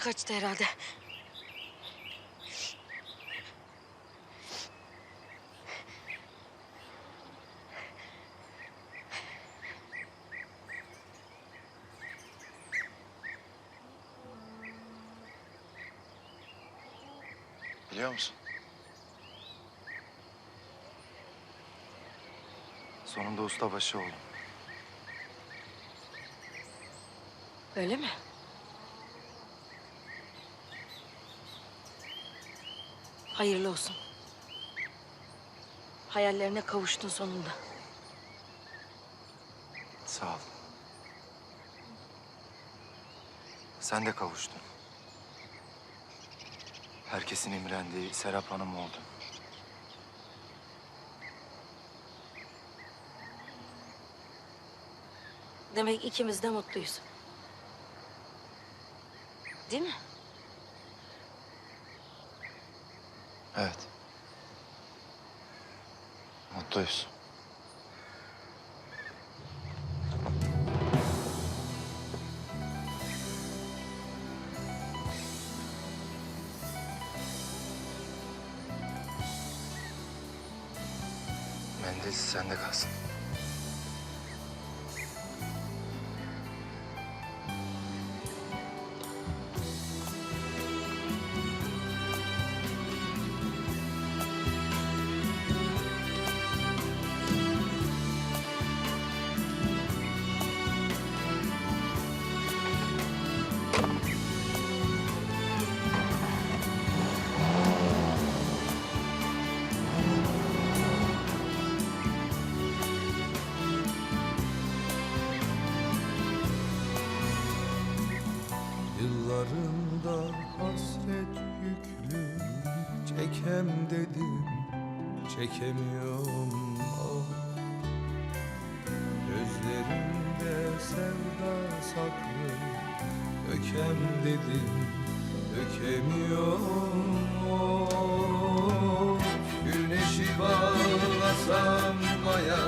Kaçtı herhalde. Biliyor musun? Sonunda ustabaşı oldum. Öyle mi? Hayırlı olsun. Hayallerine kavuştun sonunda. Sağ ol. Sen de kavuştun. Herkesin imrendiği Serap Hanım oldun. Demek ikimiz de mutluyuz. Değil mi? Evet. Mutluyuz. Mendil sende kalsın. Hasret yüklü. Çekem dedim çekemiyorum. Ah Gözlerimde sevda saklı. Dökem dedim dökemiyorum. Oh Güneşi bağlasam maya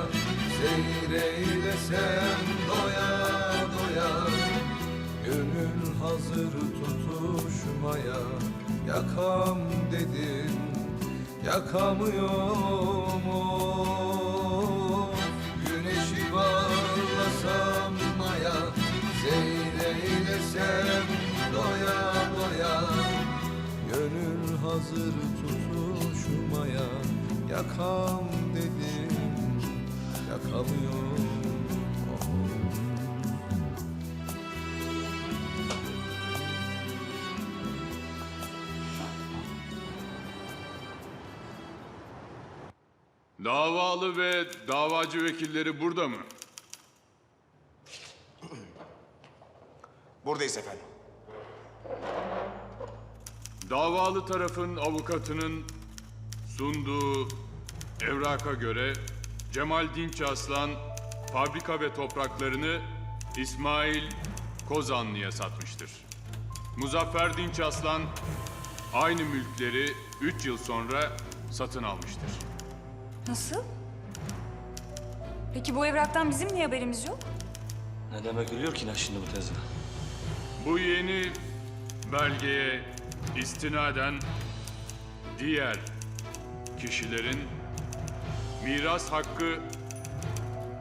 Seyreylesem doya hazır tutuşmaya Yakam dedin Yakamıyorum Davalı ve davacı vekilleri burada mı? Buradayız efendim. Davalı tarafın avukatının sunduğu evraka göre Cemal Dinç Aslan fabrika ve topraklarını İsmail Kozanlı'ya satmıştır. Muzaffer Dinç Aslan aynı mülkleri 3 yıl sonra satın almıştır. Nasıl? Peki bu evraktan bizim niye haberimiz yok? Ne demek oluyor ki şimdi bu tezgah? Bu yeni belgeye istinaden diğer kişilerin miras hakkı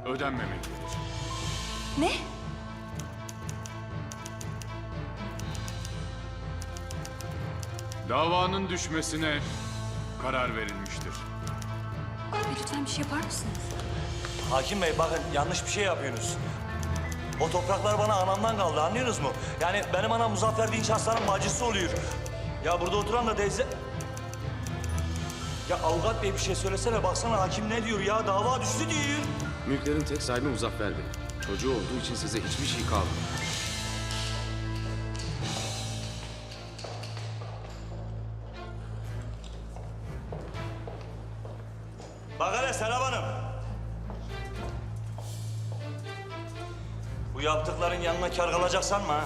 ödenmemektedir. Ne? Davanın düşmesine karar verilmiştir. Abi lütfen bir şey yapar mısınız? Hakim Bey bakın yanlış bir şey yapıyorsunuz. O topraklar bana anamdan kaldı anlıyorsunuz mu? Yani benim anam Muzaffer Dinç Aslan'ın bacısı oluyor. Ya burada oturan da teyze... Ya avukat bey bir şey söylesene baksana hakim ne diyor ya dava düştü diyor. Mülklerin tek sahibi Muzaffer Bey. Çocuğu olduğu için size hiçbir şey kalmıyor. Yaptıkların yanına kar kalacak sanma ha.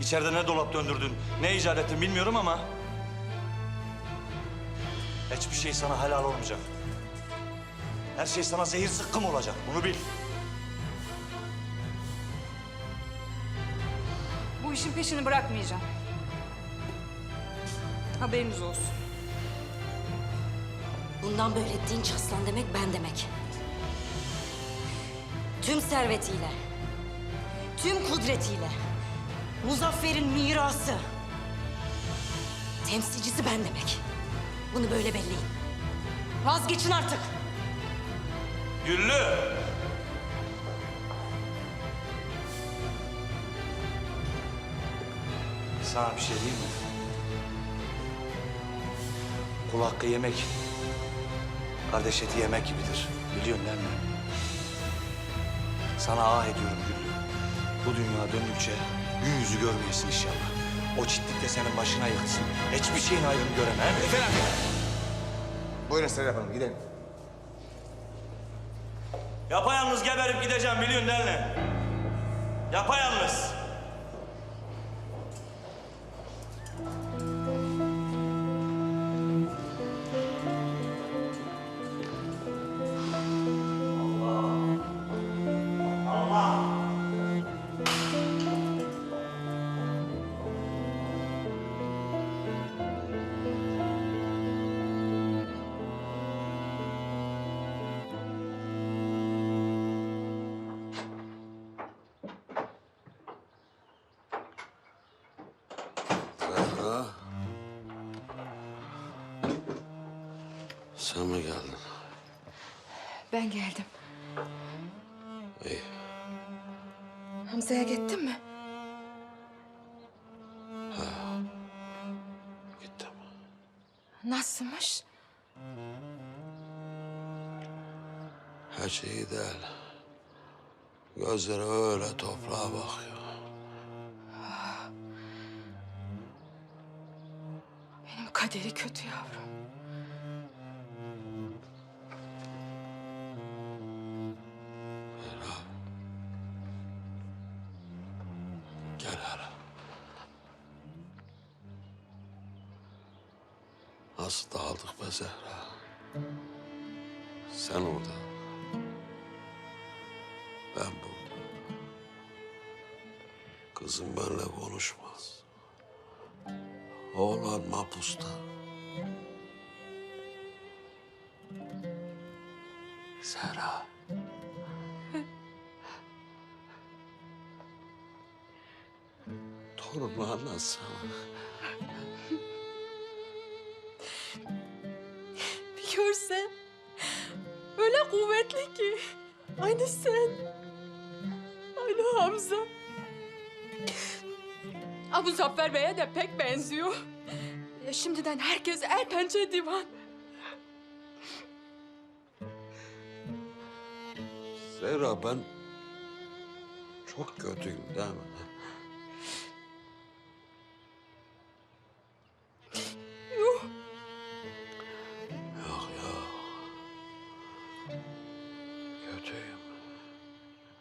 İçeride ne dolap döndürdün, ne icat ettin bilmiyorum ama... Hiçbir şey sana helal olmayacak. Her şey sana zehir sıkkım olacak, bunu bil. Bu işin peşini bırakmayacağım. Haberiniz olsun. Bundan böyle dinç aslan demek ben demek. Tüm servetiyle, tüm kudretiyle, Muzaffer'in mirası, temsilcisi ben demek. Bunu böyle belleyin. Vazgeçin artık. Güllü! Sana bir şey diyeyim mi? Kul hakkı yemek, kardeş eti yemek gibidir. Biliyorsun değil mi? Sana ah ediyorum Güllü. Bu dünya döndükçe gün yüzü görmeyesin inşallah. O çitlik de senin başına yıksın. Hiçbir şeyin ayrını göreme. he mi? Buyurun Serap Hanım gidelim. Yapayalnız geberip gideceğim biliyorsun değil mi? Yapayalnız. Sen mi geldin? Ben geldim. İyi. Hamza'ya gittin mi? Gittim. Nasılmış? Her şey iyi değil. Gözleri öyle toprağa bakıyor. Benim kaderi kötü yavrum. Hele. Nasıl dağıldık be Zehra? Sen orada. Ben burada. Kızım benimle konuşmaz. Oğlan mapusta. Zehra. Torunu anlatsana. Bir görsen. Öyle kuvvetli ki. Aynı sen. Aynı Hamza. Abu Zafer Bey'e de pek benziyor. Ya şimdiden herkes el pençe divan. Zehra ben çok kötüyüm değil mi?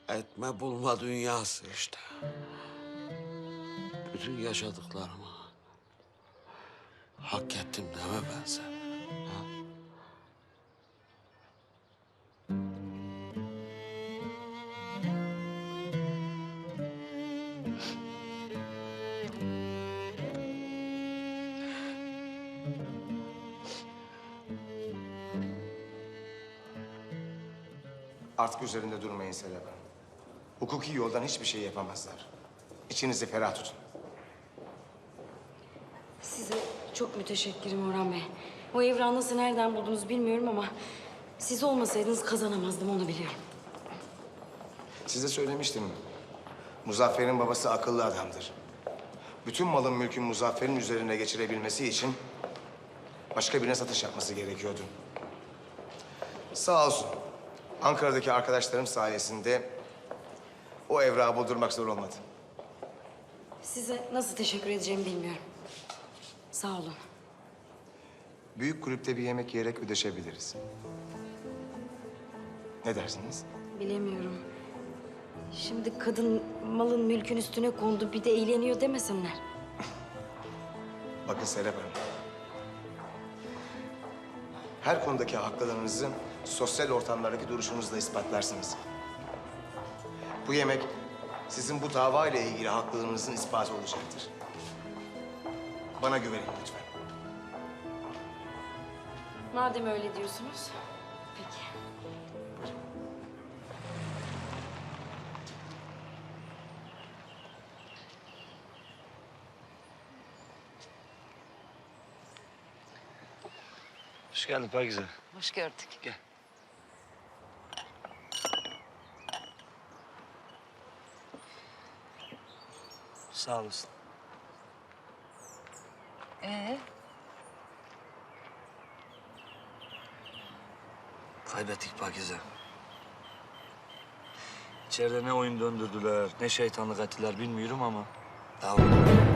Etme bulma dünyası işte. Bütün yaşadıklarımı hak ettim deme ben sen. Artık üzerinde durmayın Hanım. Hukuki yoldan hiçbir şey yapamazlar. İçinizi ferah tutun. Size çok müteşekkirim Orhan Bey. O evrağı nasıl nereden buldunuz bilmiyorum ama... ...siz olmasaydınız kazanamazdım onu biliyorum. Size söylemiştim. Muzaffer'in babası akıllı adamdır. Bütün malın mülkün Muzaffer'in üzerine geçirebilmesi için... ...başka birine satış yapması gerekiyordu. Sağ olsun. Ankara'daki arkadaşlarım sayesinde... ...o evrağı buldurmak zor olmadı. Size nasıl teşekkür edeceğimi bilmiyorum. Sağ olun. Büyük kulüpte bir yemek yiyerek ödeşebiliriz. Ne dersiniz? Bilemiyorum. Şimdi kadın malın mülkün üstüne kondu bir de eğleniyor demesinler. Bakın Serap Hanım. Her konudaki haklılığınızı sosyal ortamlardaki duruşunuzla ispatlarsınız. Bu yemek sizin bu dava ile ilgili haklılığınızın ispatı olacaktır. Bana güvenin lütfen. Madem öyle diyorsunuz. Peki. Hoş geldin Pakize. Hoş gördük. Gel. Sağ olasın. Ee, Kaybettik Pakize. İçeride ne oyun döndürdüler, ne şeytanlık ettiler bilmiyorum ama... Devam.